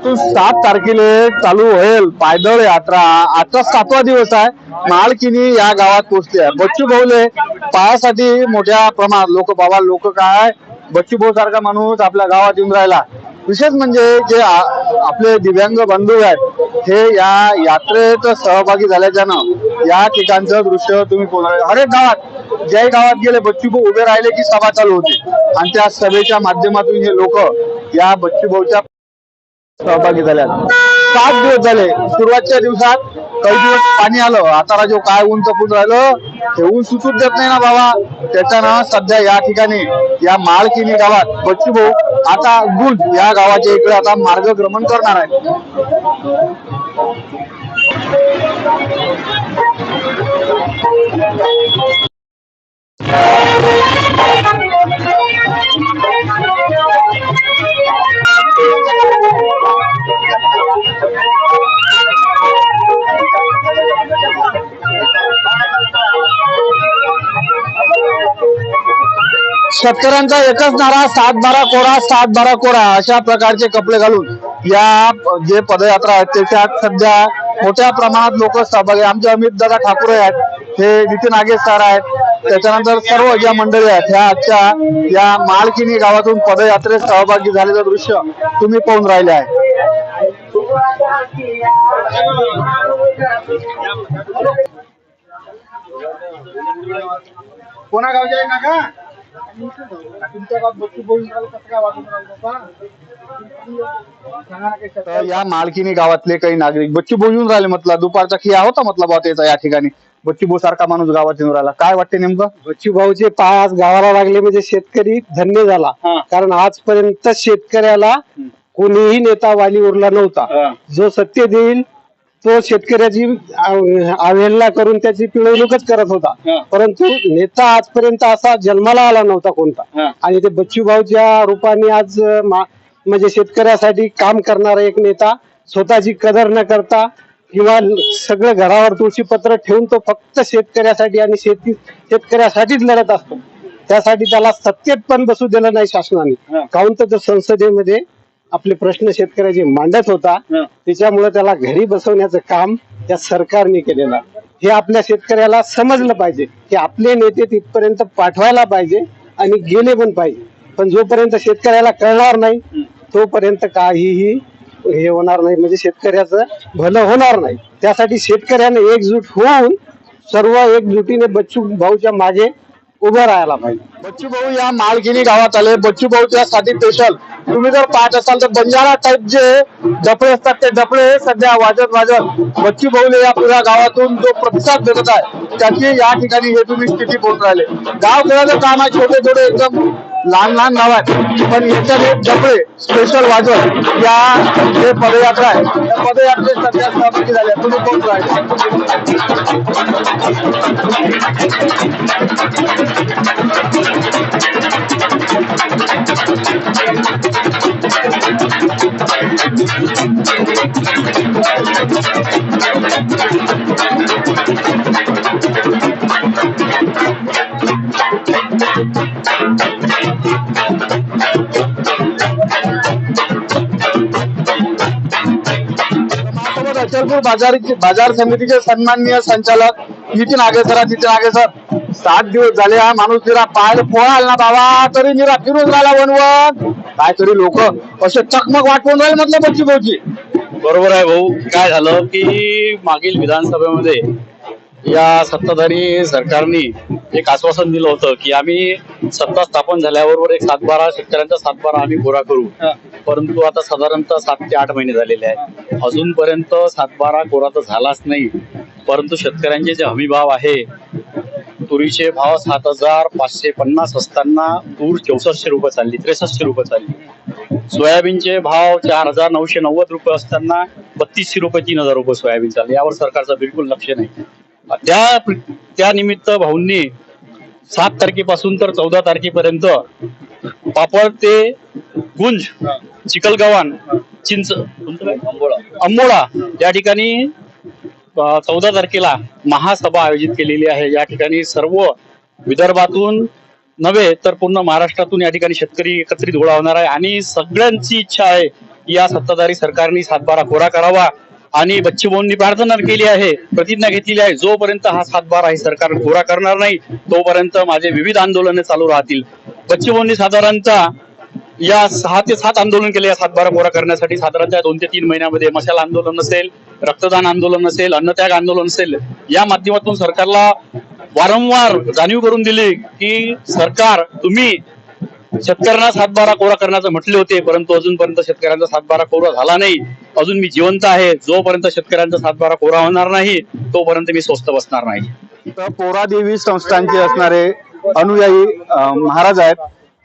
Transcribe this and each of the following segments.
सात तारखेला चालू होईल पायदळ यात्रा. आजचा सातवा दिवस आहे. मालकिनी या गावात पोहोचते आहे. बच्चू भाऊले पायासाठी मोठ्या प्रमाणात लोक बाबा लोक काय? बच्चू भाऊ सारखा माणूस आपल्या गावात येऊन राहिला. विशेष म्हणजे जे आपले दिव्यांग बंधू आहेत हे या यात्रेत सहभागी झाल्याच्यानं या ठिकाणचं दृश्य तुम्ही कोण- हरेक गावात ज्याही गावात गेले बच्चू भाऊ उभे राहिले की सभा चालू होती. आणि त्या सभेच्या माध्यमातून हे लोक या बच्चू भाऊच्या सहभागी झाल्या सात दिवस झाले. सुरुवातच्या दिवसात काही दिवस पाणी आलं. आता राजो काय ऊन तपून राहिलं हे ऊन सुचूच देत नाही ना बाबा. त्याच्यानं सध्या या ठिकाणी या माळकिनी गावात बच्चू भाऊ आता गुंज या गावाच्या इकडे आता मार्गक्रमण करणार आहे शेतकऱ्यांचा एकच नारा सात बारा कोरा सात बारा कोरा अशा प्रकारचे कपडे घालून या जे पदयात्रा आहेत त्याच्यात सध्या मोठ्या प्रमाणात लोक सहभागी आमचे अमित दादा ठाकूर आहेत हे नितीन आगे सर आहेत. त्याच्यानंतर सर्व ज्या मंडळी आहेत ह्या आजच्या या मालकिनी गावातून पदयात्रेत सहभागी झालेलं दृश्य तुम्ही पाहून राहिले आहे. कोणा गावचे आहे काका तर या मालकीनी गावातले काही नागरिक बच्चू भाऊ येऊन राहिले म्हटलं. दुपारचा खिया होता म्हटलं बा त्याचा या ठिकाणी. बच्चू भाऊ सारखा माणूस गावात येऊन राहिला. काय वाटते नेमकं? बच्चू भाऊचे पाय आज गावाला लागले म्हणजे शेतकरी धन्य झाला. हा. कारण आजपर्यंत शेतकऱ्याला कोणीही नेता वाली उरला नव्हता. जो सत्य देईल तो शेतकऱ्याची अव- अवहेलना करून त्याची पिळवणूकच करत होता. परंतु नेता आजपर्यंत असा जन्माला आला नव्हता कोणता. आणि ते बच्चू भाऊच्या रूपाने आज म्हणजे शेतकऱ्यासाठी काम करणारा एक नेता स्वतःची कदर न करता किंवा सगळं घरावर तुळशी पत्र ठेवून तो फक्त शेतकऱ्यासाठी आणि शेती शेतकऱ्यासाठीच लढत असतो त्यासाठी त्याला सत्तेत पण बसू दिलं नाही. शासनाने काहून तर तो संसदेमध्ये आपले प्रश्न शेतकऱ्याचे मांडत होता. त्याच्यामुळे त्याला घरी बसवण्याचं काम त्या सरकारने केलेलं. हे आपल्या शेतकऱ्याला समजलं पाहिजे. की आपले नेते तिथपर्यंत पाठवायला पाहिजे आणि गेले पण पाहिजे. पण जोपर्यंत शेतकऱ्याला कळणार नाही तोपर्यंत काहीही हे होणार नाही. म्हणजे शेतकऱ्याचं भलं होणार नाही. त्यासाठी शेतकऱ्याने एकजूट होऊन सर्व एकजुटीने बच्चू भाऊच्या मागे उभं राहायला पाहिजे. बच्चू भाऊ या मालकिनी गावात आले. बच्चू भाऊ त्यासाठी स्पेशल तुम्ही जर पाहत असाल तर बंजारा टाईप जे डफळे असतात ते डफळे सध्या वाजत वाजत बच्ची भाऊले या पुऱ्या गावातून जो प्रतिसाद भेटत आहे त्याची या ठिकाणी हे तुम्ही स्थिती पोहोच राहिले. गाव खेळाचं काम आहे छोटे छोटे एकदम लहान लहान गाव आहेत पण याच्यात हे डफळे स्पेशल वाजत या जे पदयात्रा आहे. त्या पदयात्रेत सध्या सहभागी झाले तुम्ही पोहोच राहिले? अचलपूर बाजार बाजार समितीचे सन्माननीय संचालक नितीन आगेसर. नितीन आगेसर सात दिवस झाले हा माणूस निरा पाय पोळा ना बाबा तरी निरा फिरून राहिला वनवन काय तरी लोक असे चकमक वाटवून राहिले म्हटलं बच्ची भाऊची बरोबर आहे भाऊ. काय झालं की मागील विधानसभेमध्ये या सत्ताधारी सरकारने एक आश्वासन दिलं होतं की आम्ही सत्ता स्थापन झाल्याबरोबर एक सातबारा शेतकऱ्यांचा सातबारा आम्ही गोळा करू. परंतु आता साधारणतः सात ते आठ महिने झालेले आहेत. अजूनपर्यंत सातबारा कोरा तर झालाच नाही. परंतु शेतकऱ्यांचे जे हमी भाव आहे तुरीचे भाव सात हजार पाचशे पन्नास असताना तूर चौसष्टशे रुपये चालली त्रेसष्टशे रुपये चालली. सोयाबीनचे भाव चार हजार नऊशे नव्वद रुपये असताना बत्तीसशे रुपये तीन हजार रुपये सोयाबीन चालले. यावर सरकारचं बिलकुल लक्ष नाही. त्या त्या निमित्त भाऊंनी सात तारखेपासून तर चौदा तारखेपर्यंत पापड ते गुंज चिकलगावान चिंच? अंबोळा. या ठिकाणी चौदा तारखेला महासभा आयोजित केलेली आहे. या ठिकाणी सर्व विदर्भातून नव्हे तर पूर्ण महाराष्ट्रातून या ठिकाणी शेतकरी एकत्रित गोळा होणार आहे. आणि सगळ्यांची इच्छा आहे या सत्ताधारी सरकारने सातबारा कोरा करावा आणि बच्चूभाऊंनी प्रार्थना केली आहे प्रतिज्ञा घेतलेली आहे. जोपर्यंत हा सातबारा हे सरकार कोरा करणार नाही तोपर्यंत माझे विविध आंदोलने चालू राहतील. बच्चूभाऊंनी साधारणतः या सहा ते सात आंदोलन केले या सातबारा कोरा करण्यासाठी. साधारणतः दोन ते तीन महिन्यामध्ये मशाल आंदोलन असेल रक्तदान आंदोलन असेल अन्नत्याग आंदोलन असेल या माध्यमातून सरकारला वारंवार जाणीव करून दिली की सरकार तुम्ही शेतकऱ्यांना सातबारा कोरा करण्याचं म्हटले होते परंतु अजूनपर्यंत शेतकऱ्यांचा सातबारा कोरा झाला नाही. अजून मी जिवंत आहे. जोपर्यंत शेतकऱ्यांचा सातबारा कोरा होणार नाही तोपर्यंत मी स्वस्त बसणार नाही. तर पोरादेवी संस्थांचे असणारे अनुयायी महाराज आहेत.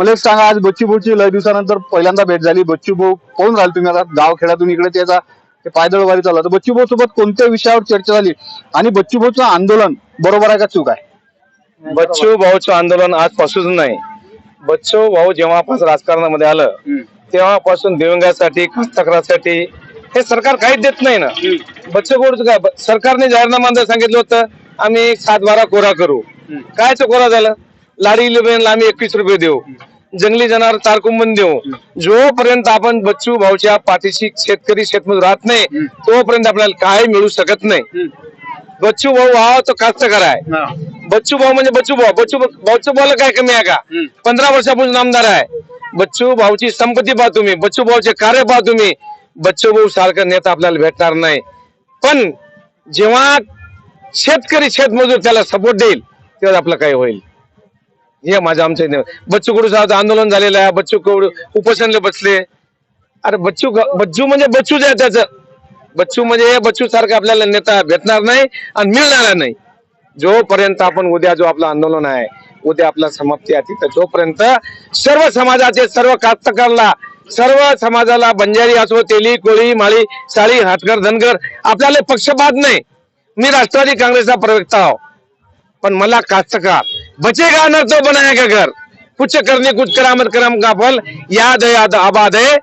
मला एक सांगा आज बच्चूभाऊची लय दिवसानंतर पहिल्यांदा भेट झाली. बच्चूभाऊ कोण राहिले तुम्ही आता? गाव खेड्यातून इकडे त्याचा ते पायदळ वारी चालू आहे. तर बच्चूभाऊ सोबत कोणत्या विषयावर चर्चा झाली? आणि बच्चूभाऊचं आंदोलन बरोबर आहे का चूक आहे? बच्चू भाऊचं आंदोलन आजपासून नाही. बच्चू भाऊ जेव्हापासून राजकारणामध्ये आलं तेव्हापासून दिव्यांगासाठी कास्तकारासाठी हे सरकार काहीच देत नाही ना. बच्चू भाऊचं काय? सरकारने जाहीरनामा सांगितलं होतं आम्ही सात बारा कोरा. करू कायच कोरा झालं? लाडी आम्ही एकवीस रुपये देऊ. जंगली जनावर तारकुंबन देऊ जोपर्यंत आपण बच्चू भाऊच्या पाठीशी शेतकरी शेतमजूर राहत नाही तोपर्यंत आपल्याला काय मिळू शकत नाही. बच्चू भाऊ हा तो कास्तकार आहे. बच्चू भाऊ म्हणजे बच्चू भाऊ. बच्चू बच्चू भाऊला काय कमी आहे का? पंधरा वर्षापासून आमदार आहे. बच्चू भाऊची संपत्ती पहा तुम्ही. बच्चू भाऊचे कार्य पहा तुम्ही. बच्चू भाऊ सारखा नेता आपल्याला भेटणार नाही. पण जेव्हा शेतकरी शेतमजूर त्याला सपोर्ट देईल तेव्हा आपलं काय होईल. हे माझं आमचं बच्चू कडू साहेब आंदोलन झालेलं आहे? बच्चू कडू उपोषणले बसले? अरे बच्चू बच्चू म्हणजे बच्चूच आहे त्याचं. बच्चू म्हणजे बच्चू सारखं आपल्याला नेता भेटणार नाही आणि मिळणार नाही. जोपर्यंत आपण उद्या जो आपलं आंदोलन आहे उद्या आपला समाप्ती आहे तिथं जोपर्यंत सर्व समाजाचे सर्व कास्तकारला सर्व समाजाला बंजारी असो तेली कोळी माळी साळी हाटकर धनगर आपल्याला पक्षपात नाही. मी राष्ट्रवादी काँग्रेसचा प्रवक्ता आहो. पण मला कास्तकार बचेगा न तो बनाएगा घर। कुछ करने कुछ करामत करम का फल। याद है याद आबाद है।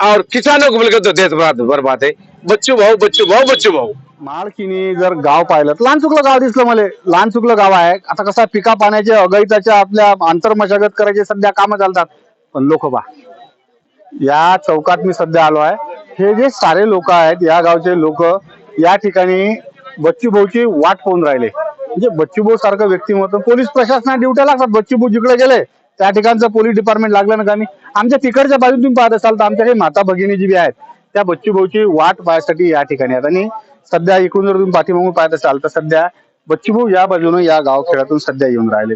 और किसानों को बोलकर तो देश बर्बाद है। बच्चू भाऊ बच्चू भाऊ बच्चू भाऊ। माळकिनी जर गाव पाहिलं तर लहान चुकलं गाव दिसलं मला. लहान चुकलं गाव आहे. आता कसं पिका पाण्याचे अगैताच्या आपल्या आंतरमशागत करायचे सध्या कामं चालतात. पण लोक बा या चौकात मी सध्या आलो आहे. हे जे सारे लोक आहेत या गावचे लोक या ठिकाणी बच्चू भाऊची वाट पाहून राहिले. म्हणजे बच्चू सारखं व्यक्तिमत्व. पोलीस प्रशासनात ड्युट्या लागतात. बच्चू जिकडे गेले त्या ठिकाणचं पोलीस डिपार्टमेंट लागलं ना का मी आमच्या तिकडच्या बाजून तुम्ही पाहत असाल तर आमच्या काही माता भगिनी जी आहेत त्या बच्चूभाऊची वाट पाहण्यासाठी या ठिकाणी आहेत. आणि सध्या इकडून जर तुम्ही पाठीमागून पाहत असाल तर सध्या बच्चूभाऊ या बाजूने या गावखेड्यातून सध्या येऊन राहिले.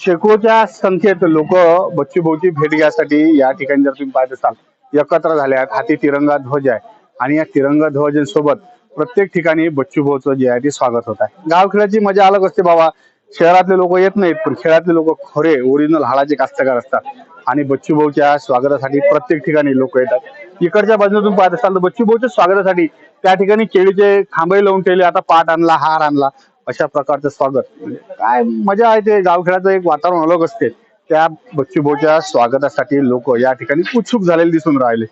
शेकडोच्या संख्येत लोक बच्चूभाऊची भेट घ्यासाठी या ठिकाणी जर तुम्ही पाहत असाल एकत्र झाले आहेत. हाती तिरंगा ध्वज आहे. आणि या तिरंगा ध्वजासोबत प्रत्येक ठिकाणी बच्चू भाऊचं जे आहे ते स्वागत होत आहे. गावखेड्याची मजा अलग असते बाबा. शहरातले लोक येत नाहीत पण खेळातले लोक खरे ओरिजिनल हाडाचे कास्तकार असतात. आणि बच्चू भाऊच्या स्वागतासाठी प्रत्येक ठिकाणी लोक येतात. इकडच्या बाजूतून तुम्ही पाहत असाल तर बच्चू भाऊच्या स्वागतासाठी त्या ठिकाणी केळीचे खांबे लावून ठेवले आता पाट आणला हार आणला अशा प्रकारचं स्वागत. म्हणजे काय मजा आहे ते गावखेड्याचं एक वातावरण अलग असते. त्या बच्चू भाऊच्या स्वागतासाठी लोक या ठिकाणी उत्सुक झालेले दिसून राहिले.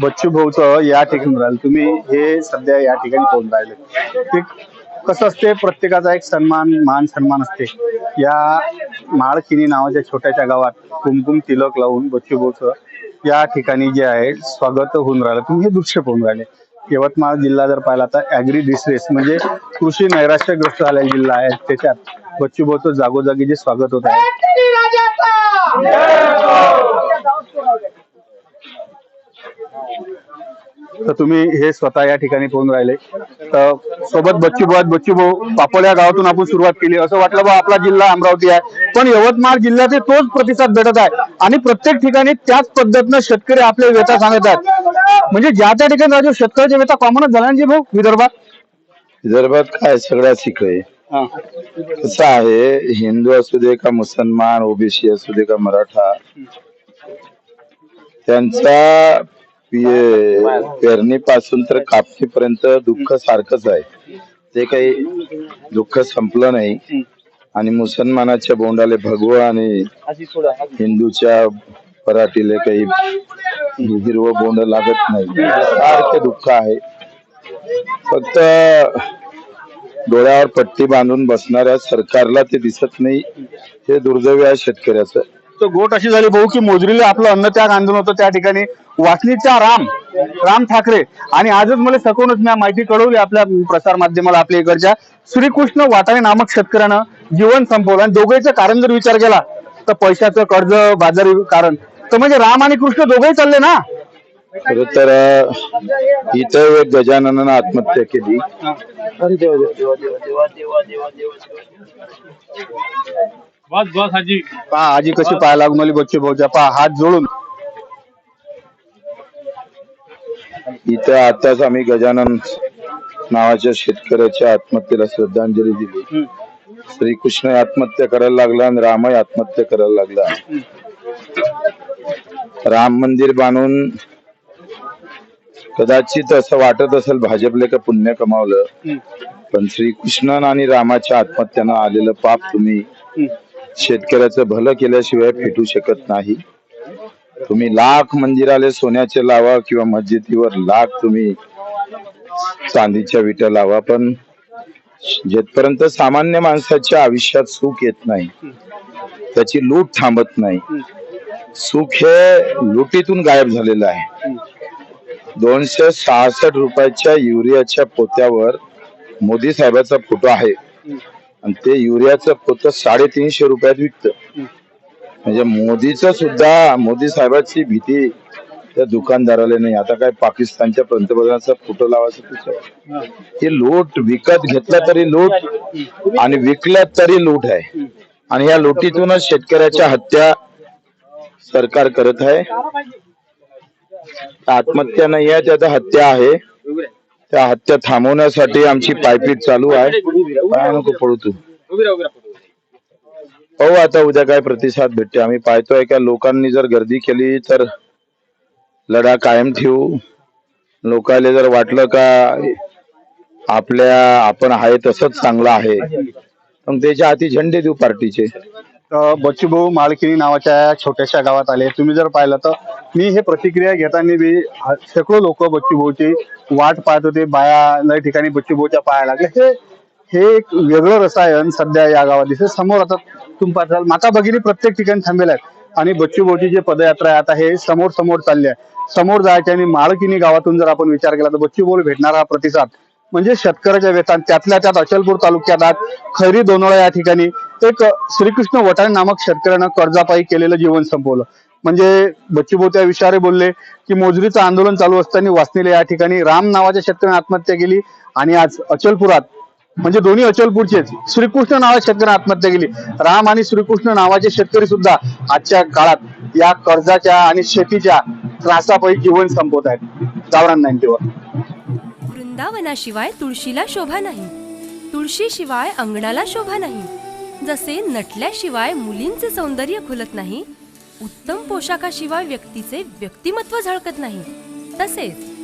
बच्चू भाऊचं या ठिकाणी राहिलं तुम्ही हे सध्या या ठिकाणी पाहून राहिले. ते कसं असते प्रत्येकाचा एक सन्मान मान सन्मान असते. या माळकिनी नावाच्या छोट्याशा गावात कुमकुम तिलक लावून बच्चू भाऊचं या ठिकाणी जे आहे स्वागत होऊन राहिलं. तुम्ही हे दृश्य पाहून राहिले. यवतमाळ जिल्हा जर पाहिला तर ऍग्री डिस्ट्रेस म्हणजे कृषी नैराश्यग्रस्त झालेला जिल्हा आहे. त्याच्यात बच्चू भाऊचं जागोजागी जे स्वागत होत आहे. तर तुम्ही हे स्वतः या ठिकाणी पाहून राहिले. तर सोबत बच्चू. बच्चू भाऊ पापड या गावातून आपण सुरुवात केली. असं वाटलं बा आपला जिल्हा अमरावती आहे. पण यवतमाळ जिल्ह्याचे तोच प्रतिसाद भेटत आहे. आणि प्रत्येक ठिकाणी त्याच पद्धतीनं शेतकरी आपल्या व्यथा सांगत आहेत. म्हणजे ज्या त्या ठिकाणी राजू शेतकऱ्याच्या व्यथा कॉमनच झाल्या ना जी भाऊ विदर्भात? विदर्भात काय सगळ्या शिकय कसं आहे हिंदू असू दे का मुसलमान ओबीसी असू दे का मराठा त्यांचा पेरणीपासून तर कापणीपर्यंत दुःख सारखंच आहे. ते काही दुःख संपलं नाही. आणि मुसलमानाच्या बोंडाले भगवा आणि हिंदूच्या पराठीले काही हिरव बोंड लागत नाही. सारखे दुःख आहे. फक्त डोळ्यावर पट्टी बांधून बसणाऱ्या सरकारला ते दिसत नाही. हे दुर्दैव आहे शेतकऱ्याचं. तर गोट अशी झाली भाऊ की मोजरीला आपलं अन्न त्याग आंदोलन होतं त्या ठिकाणी. वासनीचा राम राम ठाकरे. आणि आजच मला सकूनच मी माहिती कळवली आपल्या प्रसार माध्यमाला आपल्या इकडच्या. श्रीकृष्ण वाटाणे नामक शेतकऱ्यानं जीवन संपवलं आणि दोघांचं कारण जर विचार केला तर पैशाचं कर्ज बाजारी कारण. तर म्हणजे राम आणि कृष्ण दोघेही चालले ना? खर तर इथं एक गजाननानं आत्महत्या केली. अरे देवा, देवा, देवा, देवा, देवा, देवा, देवा, देवा. बस बस हाजी पहा आजी कशी पाहायला लागली बच्चू भाऊच्या. पहा हात जोडून. इथं आताच आम्ही गजानन नावाच्या शेतकऱ्याच्या आत्महत्येला श्रद्धांजली दिली. श्रीकृष्ण आत्महत्या करायला लागला आणि रामही आत्महत्या करायला लागला. राम मंदिर बांधून कदाचित असं वाटत असेल भाजपले का पुण्य कमावलं पण श्रीकृष्ण आणि रामाच्या आत्महत्यानं आलेलं पाप तुम्ही शेतकऱ्याचं भलं केल्याशिवाय फेटू शकत नाही. तुम्ही लाख मंदिराले सोन्याचे लावा किंवा मस्जिदीवर लाख तुम्ही चांदीच्या विटा लावा पण जेथपर्यंत सामान्य माणसाच्या आयुष्यात सुख येत नाही त्याची लूट थांबत नाही. सुख हे लुटीतून गायब झालेलं आहे. दोनशे सहासष्ट रुपयाच्या युरियाच्या पोत्यावर मोदी साहेबाचा फोटो आहे. आणि ते युरियाचं पोत साडेतीनशे रुपयात विकतं. म्हणजे मोदीचं सुद्धा मोदी साहेबाची भीती त्या दुकानदाराला नाही. आता काय पाकिस्तानच्या पंतप्रधानाचा फोटो लावायचा हे लूट विकत घेतला तरी लूट आणि विकला तरी लूट आहे. आणि या लुटीतूनच शेतकऱ्याच्या हत्या सरकार करत आहे. आत्महत्या नाही आहे त्यात हत्या आहे. त्या हत्या थांबवण्यासाठी आमची पायपीट चालू आहे. काय नको पडू तू. पाहू आता उद्या काय प्रतिसाद भेटते आम्ही पाहतोय का लोकांनी जर गर्दी केली तर लढा कायम ठेवू. लोकांना जर वाटलं का आपल्या आपण आहे तसंच चांगलं आहे. मग त्याच्या हाती झेंडे देऊ पार्टीचे. बच्चूभाऊ बच्चू नावाच्या छोट्याशा गावात आले. तुम्ही जर पाहिलं तर मी हे प्रतिक्रिया घेताना बी शेकडो लोक बच्चूभाऊची वाट पाहत होते. बाया लय ठिकाणी बच्चूभाऊच्या पाया लागले हे हे एक वेगळं रसायन सध्या या गावात दिसत समोर आता तुम पाहताल माता भगिनी प्रत्येक ठिकाणी थांबलेल्या आहेत. आणि बच्चू भाऊची जे पदयात्रा आहे आता हे समोर समोर चालली आहे. समोर जायचे आणि माळकिनी गावातून जर आपण विचार केला तर बच्चू भाऊ भेटणारा हा प्रतिसाद. म्हणजे शेतकऱ्याच्या वेतन त्यातल्या त्यात अचलपूर तालुक्यात आज खैरी दोनोळा या ठिकाणी एक श्रीकृष्ण वटाणे नामक शेतकऱ्यानं कर्जापायी केलेलं जीवन संपवलं. म्हणजे बच्चूभाऊ त्या विषयावर बोलले की मोजरीचं आंदोलन चालू असताना वासनीला या ठिकाणी राम नावाच्या शेतकऱ्याने आत्महत्या केली आणि आज अचलपुरात म्हणजे दोन्ही अचलपूरचेच. श्रीकृष्ण नावाच्या शेतकऱ्याने आत्महत्या केली. राम आणि श्रीकृष्ण नावाचे शेतकरी सुद्धा आजच्या काळात या कर्जाच्या आणि शेतीच्या त्रासापैकी जीवन संपवत आहेत. गावरान नाईन्टीवर वृंदावनाशिवाय तुळशीला शोभा नाही. तुळशी शिवाय अंगणाला शोभा नाही. जसे नटल्याशिवाय मुलींचे सौंदर्य खुलत नाही उत्तम पोशाखाशिवाय व्यक्तीचे व्यक्तिमत्व झळकत नाही. तसेच